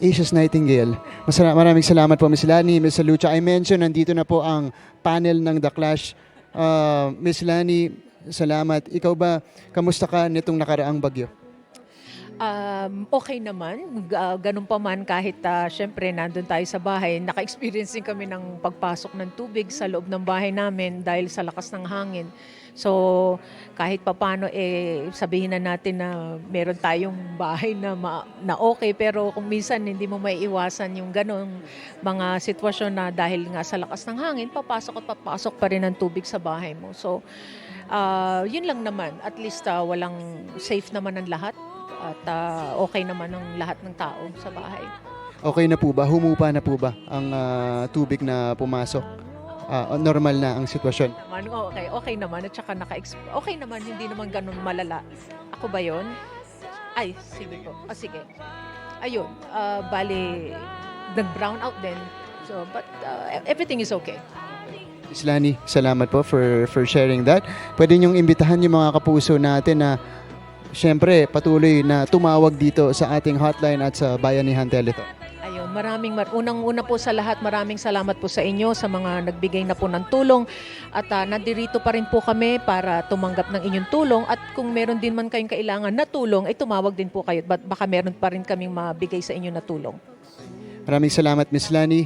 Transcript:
Asia's Nightingale. Masala- maraming salamat po, Miss Lani, Miss Lucha. I mentioned, nandito na po ang panel ng The Clash. Uh, Miss Lani, salamat. Ikaw ba, kamusta ka nitong nakaraang bagyo? Um, okay naman. Ah, ganun pa man kahit uh, syempre nandun tayo sa bahay, naka-experience din kami ng pagpasok ng tubig sa loob ng bahay namin dahil sa lakas ng hangin. So kahit papano eh sabihin na natin na meron tayong bahay na ma- na okay pero kung minsan hindi mo maiiwasan yung ganong mga sitwasyon na dahil nga sa lakas ng hangin papasok at papasok pa rin ng tubig sa bahay mo. So ah, yun lang naman. At least ah, walang safe naman ang lahat at ah, okay naman ang lahat ng tao sa bahay. Okay na po ba? Humupa na po ba ang ah, tubig na pumasok? Ah, normal na ang sitwasyon. Naman, oh, okay, okay naman at saka naka okay naman, hindi naman ganun malala. Ako ba 'yon? Ay, sige po. Ah, sige. Ayun, ah, bali nag-brown out din. So, but ah, everything is okay. Miss Lani, salamat po for, for sharing that. Pwede niyong imbitahan yung mga kapuso natin na syempre patuloy na tumawag dito sa ating hotline at sa Bayanihan Telethon. Maraming mar- unang-una po sa lahat, maraming salamat po sa inyo sa mga nagbigay na po ng tulong at ah, nandirito pa rin po kami para tumanggap ng inyong tulong at kung meron din man kayong kailangan na tulong, ay tumawag din po kayo. Ba- baka meron pa rin kaming mabigay sa inyo na tulong. Maraming salamat Miss Lani.